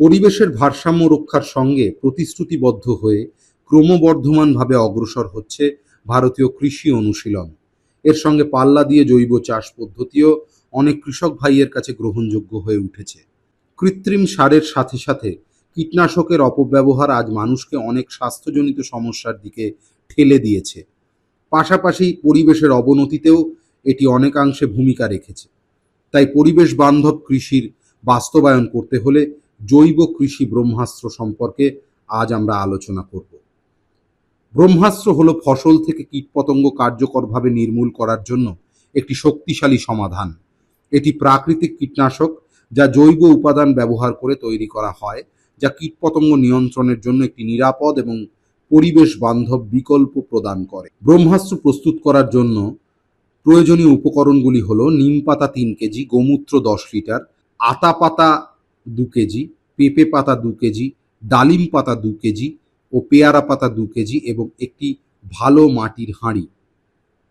পরিবেশের ভারসাম্য রক্ষার সঙ্গে প্রতিশ্রুতিবদ্ধ হয়ে ক্রমবর্ধমানভাবে অগ্রসর হচ্ছে ভারতীয় কৃষি অনুশীলন। এর সঙ্গে পাল্লা দিয়ে জৈব চাষ পদ্ধতিও অনেক কৃষক ভাইয়ের কাছে গ্রহণযোগ্য হয়ে উঠেছে। কৃত্রিম সারের সাথে সাথে কীটনাশকের অপব্যবহার আজ মানুষকে অনেক স্বাস্থ্যজনিত সমস্যার দিকে ঠেলে দিয়েছে। পাশাপাশি পরিবেশের অবনতিতেও এটি অনেকাংশে ভূমিকা রেখেছে। তাই পরিবেশ বান্ধব কৃষির বাস্তবায়ন করতে হলে জৈব কৃষি ব্রহ্মাস্ত্র সম্পর্কে আজ আমরা আলোচনা করব। ব্রহ্মাস্ত্র হলো ফসল থেকে কীটপতঙ্গ কার্যকরভাবে নির্মূল করার জন্য একটি শক্তিশালী সমাধান। এটি প্রাকৃতিক কীটনাশক যা জৈব উপাদান ব্যবহার করে তৈরি করা হয়, যা কীটপতঙ্গ নিয়ন্ত্রণের জন্য একটি নিরাপদ এবং পরিবেশ বান্ধব বিকল্প প্রদান করে। ব্রহ্মাস্ত্র প্রস্তুত করার জন্য প্রয়োজনীয় উপকরণগুলি হলো নিম পাতা তিন কেজি, গোমূত্র দশ লিটার, আতা পাতা দু কেজি, পেঁপে পাতা দু কেজি, ডালিম পাতা দু কেজি ও পেয়ারা পাতা দু কেজি এবং একটি ভালো মাটির হাঁড়ি।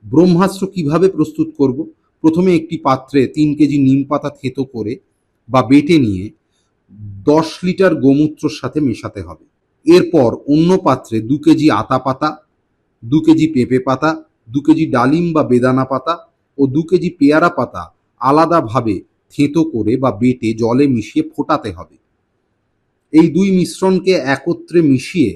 ব্রহ্মাস্ত্র কীভাবে প্রস্তুত করব? প্রথমে একটি পাত্রে তিন কেজি নিম পাতা থেতো করে বা বেটে নিয়ে দশ লিটার গোমূত্রর সাথে মেশাতে হবে। এরপর অন্য পাত্রে দু কেজি আতা পাতা, দু কেজি পেঁপে পাতা, দু কেজি ডালিম বা বেদানা পাতা ও দু কেজি পেয়ারা পাতা আলাদাভাবে থেঁতো করে বা বেটে জলে মিশিয়ে ফোটাতে হবে। এই দুই মিশ্রণকে একত্রে মিশিয়ে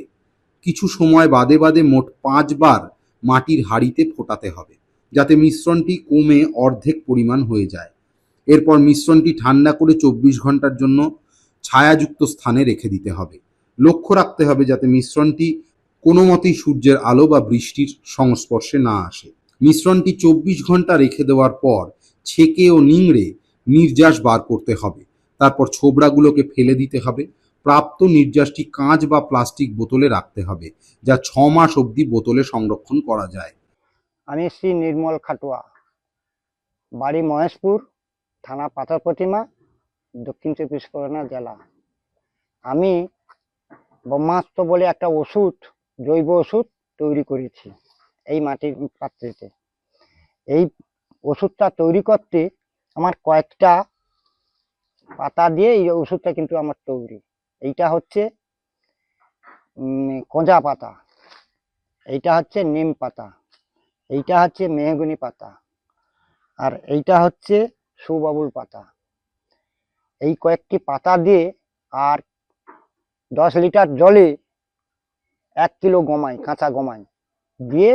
কিছু সময় বাদে বাদে মোট পাঁচবার মাটির হাঁড়িতে ফোটাতে হবে, যাতে মিশ্রণটি কমে অর্ধেক পরিমাণ হয়ে যায়। এরপর মিশ্রণটি ঠান্ডা করে চব্বিশ ঘণ্টার জন্য ছায়াযুক্ত স্থানে রেখে দিতে হবে। লক্ষ্য রাখতে হবে যাতে মিশ্রণটি কোনো মতেই সূর্যের আলো বা বৃষ্টির সংস্পর্শে না আসে। মিশ্রণটি চব্বিশ ঘণ্টা রেখে দেওয়ার পর ছেঁকে ও নিংড়ে নির্যাস বার করতে হবে। তারপর ছোবড়াগুলোকে ফেলে দিতে হবে। প্রাপ্ত নির্যাসটি কাঁচ বা প্লাস্টিক বোতলে রাখতে হবে, যা ছ মাস অবধি বোতলে সংরক্ষণ করা যায়। আমি শ্রী নির্মল খাটুয়া, বাড়ি মহেশপুর, থানা পাথর প্রতিমা, দক্ষিণ চব্বিশ পরগনা জেলা। আমি ব্রহ্মাস্ত্র বলে একটা ওষুধ, জৈব ওষুধ তৈরি করেছি এই মাটির পাত্রেতে। এই ওষুধটা তৈরি করতে আমার কয়েকটা পাতা দিয়ে এই ওষুধটা কিন্তু আমার তৈরি। এইটা হচ্ছে কঁজা পাতা। এইটা হচ্ছে নিম পাতা। এইটা হচ্ছে মেহগুনি পাতা। আর এইটা হচ্ছে সুবাবুল পাতা। এই কয়েকটি পাতা দিয়ে আর দশ লিটার জলে এক কিলো গমাই, কাঁচা গমাই দিয়ে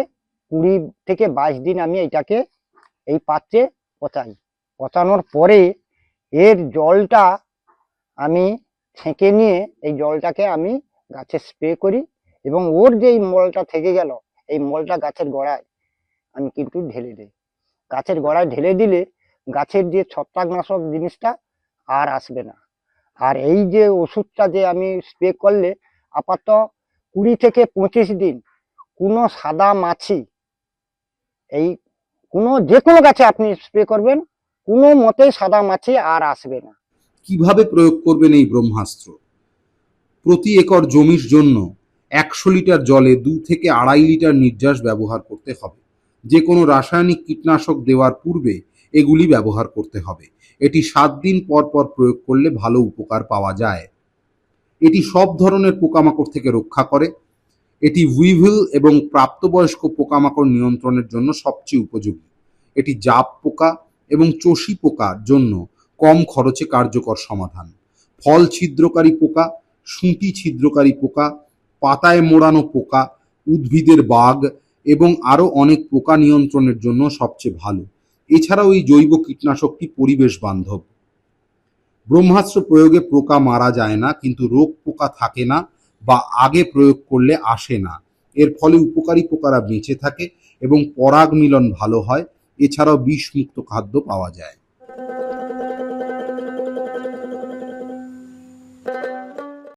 কুড়ি থেকে বাইশ দিন আমি এইটাকে এই পাত্রে পচাই। পচানোর পরে এর জলটা আমি ছেঁকে নিয়ে এই জলটাকে আমি গাছে স্প্রে করি এবং ওর যে এই মলটা থেকে গেল, এই মলটা গাছের গোড়ায় আমি কিন্তু ঢেলে দিই। গাছের গোড়ায় ঢেলে দিলে গাছের যে ছত্রাকনাশক জিনিসটা আর আসবে না। আর এই যে ওষুধটা যে আমি স্প্রে করলে আপাতত কুড়ি থেকে পঁচিশ দিন কোনো সাদা মাছি এই কোনো যে কোনো গাছে আপনি স্প্রে করবেন, কোনো মতেই সাদা মাছি আর আসবে না। কীভাবে প্রয়োগ করবেন এই ব্রহ্মাস্ত্র? প্রতি একর জমির জন্য একশো লিটার জলে দু থেকে আড়াই লিটার নির্যাস ব্যবহার করতে হবে। যে কোনো রাসায়নিক কীটনাশক দেওয়ার পূর্বে এগুলি ব্যবহার করতে হবে। এটি সাত দিন পর পর প্রয়োগ করলে ভালো উপকার পাওয়া যায়। এটি সব ধরনের পোকামাকড় থেকে রক্ষা করে। এটি উইভিল এবং প্রাপ্তবয়স্ক পোকামাকড় নিয়ন্ত্রণের জন্য সবচেয়ে উপযোগী। এটি জাপ পোকা এবং চষি পোকার জন্য কম খরচে কার্যকর সমাধান। ফল ছিদ্রকারী পোকা, সুঁটি ছিদ্রকারী পোকা, পাতায় মোড়ানো পোকা, উদ্ভিদের বাগ এবং আরও অনেক পোকা নিয়ন্ত্রণের জন্য সবচেয়ে ভালো। এছাড়াও এই জৈব কীটনাশকটি পরিবেশ বান্ধব? ব্রহ্মাস্ত্র প্রয়োগে পোকা মারা যায় না, কিন্তু রোগ পোকা থাকে না বা আগে প্রয়োগ করলে আসে না। এর ফলে উপকারী পোকারা বেঁচে থাকে এবং পরাগ মিলন ভালো হয়। এছাড়াও বিষমুক্ত খাদ্য পাওয়া যায়।